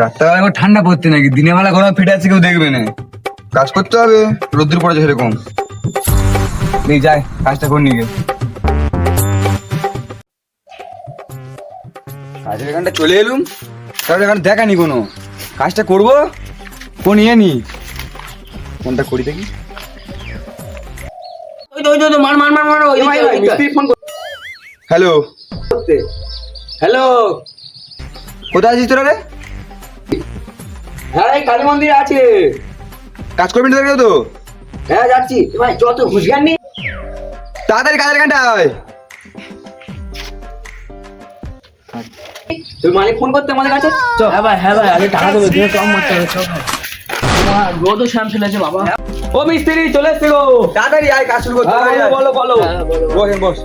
রাত্রেবেলা একবার ঠান্ডা পড়তে নাকি? দিনের বেলা গরম ফিটে আছে কেউ দেখবে না। কাজ করতে হবে রোদ্দুর পড়েছে সেরকম। এই যাই কাজটা করে নিয়ে কাজের এখানটা চলে এলুম। তাহলে এখানে দেখানি কোনো। কাজটা করব কোন ইয়ে নি। কোনটা করি দেখি। ওই তো তো, মার মার মার মার ওই দিকে, ওই দিকে। হ্যালো। হ্যালো। কোথায় আছিস তোরা রে? হ্যাঁ এই কালী মন্দির আছে। কাজ করবি না তো? হ্যাঁ যাচ্ছি। ভাই যত হুঁশিয়ার নেই তাড়াতাড়ি কাজের আয়। তুই মালিক ফোন করতে আমাদের কাছে? হ্যাঁ ভাই হ্যাঁ ভাই আগে টাকা দেবে দিয়ে কম মারতে হবে চল রোদও শ্যাম ফেলেছে বাবা। ও মিস্ত্রি চলে এসছে গো। তাড়াতাড়ি আয় কাজ শুরু করতে হ্যাঁ, হবে। বলো বলো বস বস।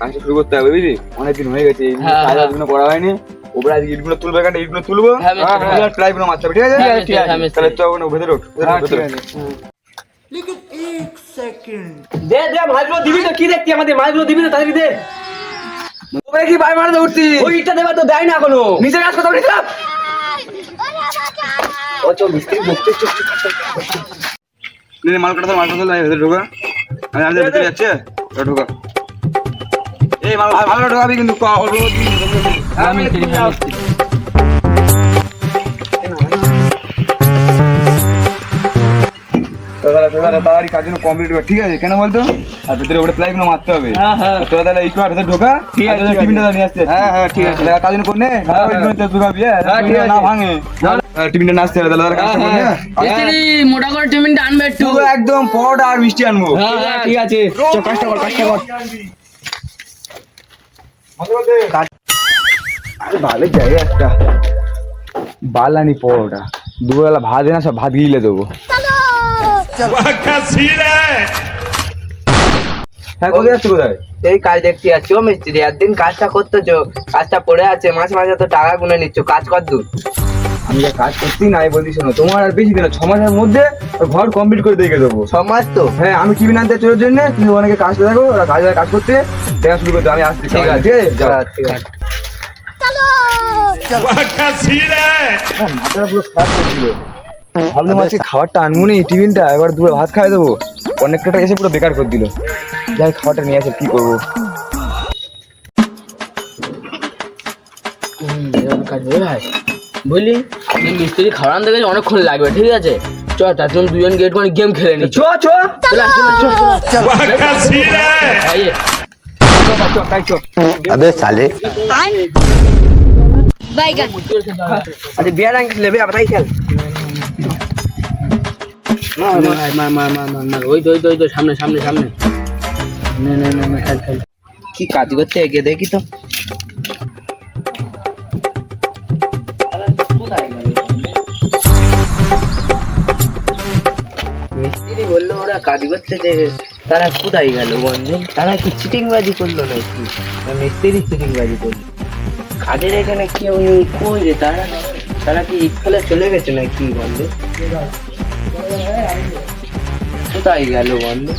কাজটা শুরু করতে হবে বুঝলি? অনেকদিন হয়ে গেছে এই হ্যাঁ, কাজ হ্যাঁ। করা হয়নি। আজকে ইটগুলো তুলবে ইটগুলো তুলবো? হ্যাঁ, হ্যাঁ। প্লাইগুলো মারতে হবে ঠিক আছে? ঠিক আছে, হ্যাঁ। তাহলে তো ওখানে ভেতরে ওঠ হ্যাঁ। দে দে মাছগুলো দিবি তো কি দেখতি আমাদের? মাছগুলো দিবি তাড়াতাড়ি দে। কি পায়ে মারতে উঠছি ওই ইটটা দেবা তো দেয় না এখনও। নিচে কাজ করতে হবে ও চল মিস্ত্রি বকতে চল নে, নে, মাল কাটা মাল কাটা ভেতরে ঢোকা। আমি আমি ভেতরে যাচ্ছে? ওটা ঢোকা। ভালো ভালো ঢোকাবি কিন্তু ক- অল্প অল্প দিবি, অল্প অল্প দিবি। হ্যাঁ হ্যাঁ মিস্ত্রি তোরা তাহলে- তোরা তাড়াতাড়ি কাজগুলো কমপ্লিট কর ঠিক আছে কেন বলতো? আর ভেতরে ওটা প্লাইগুলো মারতে হবে। হ্যাঁ হ্যাঁ। তোরা তাহলে একটু আর ঢোকা ঠিক আছে, আর তোদের ঠিক আছে। টিফিনটা নিয়ে আসতে। হ্যাঁ, হ্যাঁ, ঠিক আছে। তাহলে করে নে ওই। জন্য তো ঢোকাবি হ্যাঁ। ঠিক টিফিনটা না ভাঙে। টিফিনটা নাচতে হবে তাহলে ওরা করে নে। মোটা করে টিফিনটা আনবে একটু। একদম পরোটা আর মিষ্টি আনব। হ্যাঁ ঠিক আছে। কাজটা কর কাজটা কর। ভালো জায়গা একটা। বালানি পরোটা। দুবেলা ভাত না সব ভাত গিলে দেবো। হ্যাঁ এই কাজ দেখতে যাচ্ছি, ও মিস্ত্রি। একদিন কাজটা করতেছো, কাজটা পড়ে আছে মাসে মাসে তো টাকা গুনে নিচ্ছ, কাজ কর দূর। আমি যা কাজ করতেই নাই বলছি শোনো তোমার আর বেশি দিন ছ মাসের মধ্যে ঘর কমপ্লিট করে দেখে দেবো। সমাজ তো? হ্যাঁ আমি টিভি আনতে চোরের জন্য তুমি অনেকে কাজটা দেখো ওরা কাজ কাজ করতে দেখা শুরু করতে আমি আসছি ঠিক আছে। হ্যাঁ, ঠিক আছে। হ্যাঁ, মাথাটা পুরো খারাপ করছিল ভাবলাম আজকে খাবারটা আনব নি টিফিনটা এবার দুপুরে ভাত খাই দেবো। অনেকটা এসে পুরো বেকার করে দিল। যাই খাবারটা নিয়ে আসে কি করব। কাজ হয়ে ভাই বুঝলি? মিস্ত্রি খাওয়ান দেবে অনেকক্ষণ লাগবে ঠিক আছে? চ তার জন্য দুজন গেট করে গেম খেলে নি চ চ আবে সালে। আচ্ছা, সামনে সামনে সামনে। কি কাজ করতে এগিয়ে দেখি তো। কাজ করতে যে তারা কোথায় গেল বন্ধু? তারা কি চিটিংবাজি করল নাকি? না মিস্ত্রি চিটিংবাজি করল? কাজের এখানে কেউ কই রে? তারা তারা কি স্কুলে চলে গেছে নাকি বন্ধু? কোথায় গেল বন্ধু?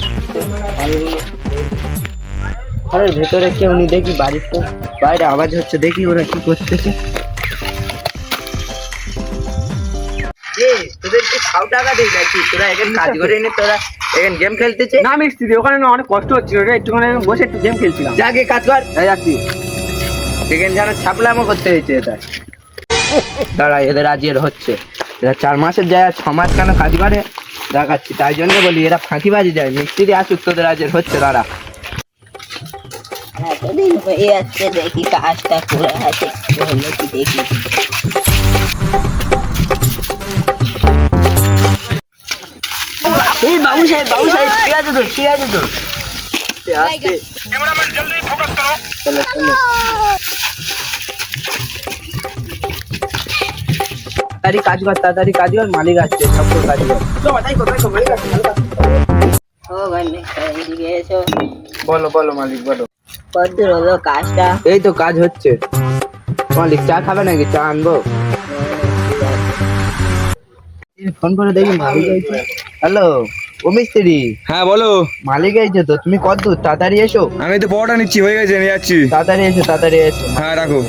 ঘরের ভেতরে কেউ নেই দেখি বাড়িতে বাইরে আওয়াজ হচ্ছে, দেখি ওরা কি করতেছে। তোদের খাও টাকা নাকি? তোরা এখানে কাজ করে এনে তোরা এখানে গেম খেলতেছে? না মিস্ত্রি ওখানে না অনেক কষ্ট হচ্ছিল রে একটুখানি বসে একটু গেম খেলছিলাম। যাকে কাজ কর। এই যাচ্ছি। এখানে যেন ছাপলামো করতে হয়েছে এটা। দাঁড়া এদের আজ এর হচ্ছে। এরা চার মাসের যায় ছ মাস কেন কাজ করে? দেখাচ্ছি তাই জন্য বলি এরা ফাঁকি বাজি যায় মিস্ত্রি আসুক তোদের আজ এর হচ্ছে দাঁড়া। এতদিন হয়ে যাচ্ছে দেখি কাজটা করে আছে দেখি। বাবু সাহেব বাবু সাহেব ঠিক আছে তো ঠিক আছে তো। আসতে। চলো চলো তাড়াতাড়ি কাজ কর তাড়াতাড়ি কাজ কর মালিক আসছে সব তো কাজ কর। ও ভাই এদিকে এসো। বলো বলো মালিক বলো। কদ্দূর হলো কাজটা? এই তো কাজ হচ্ছে। মালিক চা খাবে নাকি? চা আনব। ফোন করে দেখি মালিক হ্যালো। ও মিস্ত্রি হ্যাঁ বলো। মালিক আইছে তো তুমি কত দূর তাড়াতাড়ি এসো। আমি তো পরোটা নিচ্ছি হয়ে গেছে নিয়ে যাচ্ছি। তাড়াতাড়ি এসো তাড়াতাড়ি এসো। হ্যাঁ রাখো।